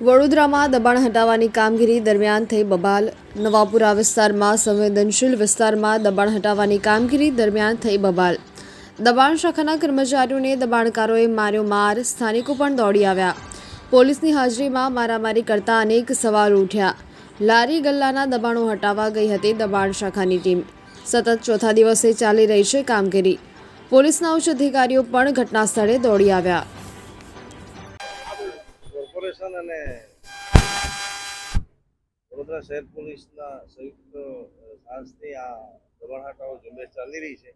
વડોદરામાં દબાણ હટાવવાની કામગીરી દરમિયાન થઈ બબાલ. નવાપુરા વિસ્તારમાં સંવેદનશીલ વિસ્તારમાં દબાણ હટાવવાની કામગીરી દરમિયાન થઈ બબાલ. દબાણ શાખાના કર્મચારીઓને દબાણકારોએ માર્યો માર, સ્થાનિકો પણ દોડી આવ્યા. પોલીસની હાજરીમાં મારામારી કરતા અનેક સવાલ ઉઠ્યા. લારી ગલ્લાના દબાણો હટાવવા ગઈ હતી દબાણ શાખાની ટીમ. સતત ચોથા દિવસે ચાલી રહી છે કામગીરી. પોલીસના ઉચ્ચ અધિકારીઓ પણ ઘટના સ્થળે દોડી આવ્યા. કોર્પોરેશન અને વડોદરા શહેર પોલીસના સંયુક્ત સાહસથી આ દબાણ ઝુંબેશ ચાલી રહી છે.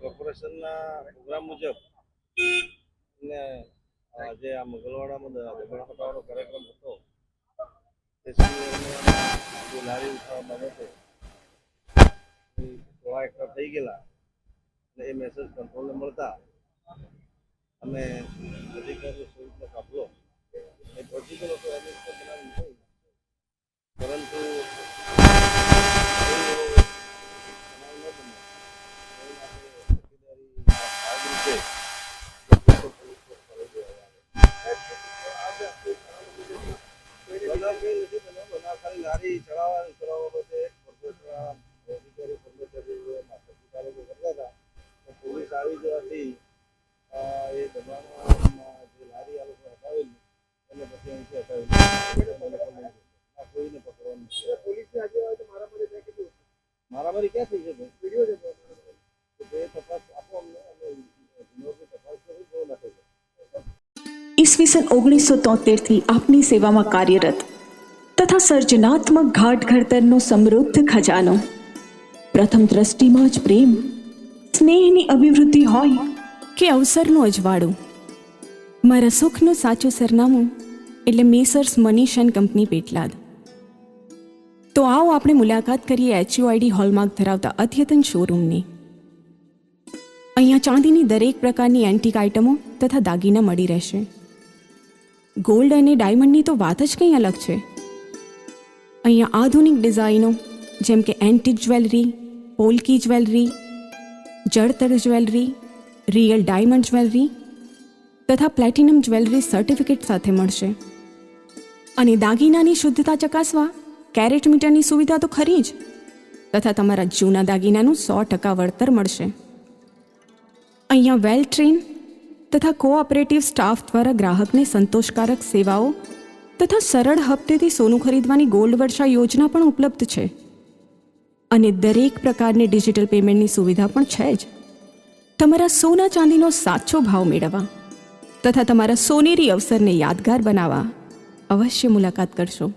કોર્પોરેશનના પ્રોગ્રામ મુજબ ને આજે આ મંગળવાડામાં દબાણ કાર્યક્રમ હતો, તે જે લારી ઉઠાવવા બાબતે થોડા એકઠા થઈ ગયેલા અને એ મેસેજ કંટ્રોલને મળતા અમે અધિકારીઓ સહિતનો મારામારી થાય કેટલું મારામારી ક્યાં થઈ છે ભાઈ વિડીયો છે તો તે તપાસ આપો અમને અને ગુનાની તપાસ કરી બહુ નાખે છે ઈસવીસન ઓગણીસો તોતેરથી આપની સેવામાં કાર્યરત તથા સર્જનાત્મક ઘાટ ઘડતરનો સમૃદ્ધ ખજાનો. પ્રથમ દ્રષ્ટિમાં જ પ્રેમ, સ્નેહની અભિવૃદ્ધિ હોય કે અવસરનું અજવાળું. મારા સુખનું સાચું સરનામું એટલે messrs Manish and company Petlad. તો આવો આપણે મુલાકાત કરીએ એચયુઆઈડી હોલમાર્ક ધરાવતા અદ્યતન શોરૂમની. અહીંયા ચાંદીની દરેક પ્રકારની એન્ટિક આઇટમો તથા દાગીના મળી રહેશે. ગોલ્ડ અને ડાયમંડની તો વાત જ કંઈ અલગ છે. અહીંયા આધુનિક ડિઝાઇનો, જેમ કે antique jewellery polki jewellery jadtar jewellery real diamond jewellery તથા પ્લેટિનમ જ્વેલરી સર્ટિફિકેટ સાથે મળશે. અને દાગીનાની શુદ્ધતા ચકાસવા કેરેટ મીટરની સુવિધા તો ખરી જ. તથા તમારા જૂના દાગીનાનું સો ટકા વળતર મળશે. અહીંયા વેલ ટ્રેન તથા કોઓપરેટિવ સ્ટાફ દ્વારા ગ્રાહકને સંતોષકારક સેવાઓ તથા સરળ હપ્તેથી સોનું ખરીદવાની ગોલ્ડ વર્ષા યોજના પણ ઉપલબ્ધ છે. અને દરેક પ્રકારની ડિજિટલ પેમેન્ટની સુવિધા પણ છે જ. તમારા સોના ચાંદીનો સાચો ભાવ મેળવવા તથા તમારા સોનેરી અવસરને યાદગાર બનાવવા અવશ્ય મુલાકાત કરશો.